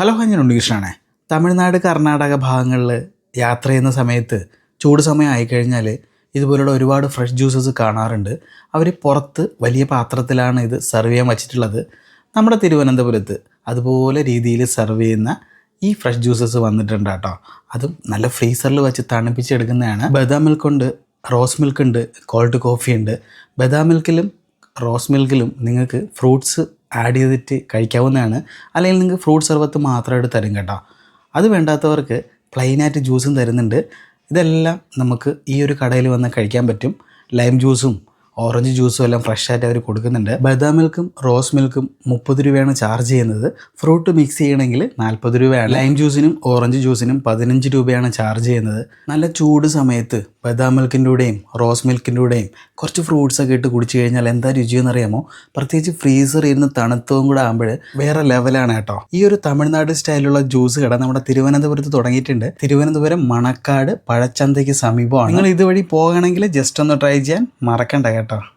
Hello ഞാൻ ഉണ്ണികൃഷ്ണനാണ്. തമിഴ്നാട് കർണാടക ഭാഗങ്ങളിൽ യാത്ര ചെയ്യുന്ന സമയത്ത് ചൂട് സമയം ആയിക്കഴിഞ്ഞാൽ ഇതുപോലുള്ള ഒരുപാട് ഫ്രഷ് ജ്യൂസസ് കാണാറുണ്ട്. അവർ പുറത്ത് വലിയ പാത്രത്തിലാണ് ഇത് സെർവ് ചെയ്യാൻ വച്ചിട്ടുള്ളത്. നമ്മുടെ തിരുവനന്തപുരത്ത് അതുപോലെ രീതിയിൽ സെർവ് ചെയ്യുന്ന ഈ ഫ്രഷ് ജ്യൂസസ് വന്നിട്ടുണ്ട് കേട്ടോ. അതും നല്ല ഫ്രീസറിൽ വെച്ച് തണുപ്പിച്ചെടുക്കുന്നതാണ്. ബദാം മിൽക്ക് ഉണ്ട് റോസ് മിൽക്ക് ഉണ്ട് കോൾഡ് കോഫി ഉണ്ട്. ബദാം മിൽക്കിലും റോസ് മിൽക്കിലും നിങ്ങൾക്ക് ഫ്രൂട്ട്സ് ആഡ് ചെയ്തിട്ട് കഴിക്കാവുന്നതാണ്. അല്ലെങ്കിൽ നിങ്ങൾക്ക് ഫ്രൂട്ട് സർബത്ത് മാത്രമായിട്ട് തരും കേട്ടോ. അത് വേണ്ടാത്തവർക്ക് പ്ലെയിനായിട്ട് ജ്യൂസും തരുന്നുണ്ട്. ഇതെല്ലാം നമുക്ക് ഈ ഒരു കടയിൽ വന്ന് കഴിക്കാൻ പറ്റും. ലൈം ജ്യൂസും ഓറഞ്ച് ജ്യൂസും എല്ലാം ഫ്രഷായിട്ട് അവർ കൊടുക്കുന്നുണ്ട്. ബദാം മിൽക്കും റോസ് മിൽക്കും മുപ്പത് രൂപയാണ് ചാർജ് ചെയ്യുന്നത്. ഫ്രൂട്ട് മിക്സ് ചെയ്യണമെങ്കിൽ നാൽപ്പത് രൂപയാണ്. ലൈം ജ്യൂസിനും ഓറഞ്ച് ജ്യൂസിനും പതിനഞ്ച് രൂപയാണ് ചാർജ് ചെയ്യുന്നത്. നല്ല ചൂട് സമയത്ത് ബദാം മിൽക്കിന്റെയും റോസ് മിൽക്കിന്റെയും കുറച്ച് ഫ്രൂട്ട്സ് ഒക്കെ ഇട്ട് കുടിച്ചു കഴിഞ്ഞാൽ എന്താ രുചിയെന്ന് അറിയാമോ പ്രത്യേകിച്ച് ഫ്രീസർ ഇരുന്ന് തണുത്തതും കൂടെ ആകുമ്പോൾ വേറെ ലെവലാണ് കേട്ടോ. ഈ ഒരു തമിഴ്നാട് സ്റ്റൈലുള്ള ജ്യൂസ് കട നമ്മുടെ തിരുവനന്തപുരത്ത് തുടങ്ങിയിട്ടുണ്ട്. തിരുവനന്തപുരം മണക്കാട് പഴച്ചന്തയ്ക്ക് സമീപമാണ്. നിങ്ങൾ ഇതുവഴി പോകണമെങ്കിൽ ജസ്റ്റ് ഒന്ന് ട്രൈ ചെയ്യാൻ മറക്കണ്ട കേട്ടോ.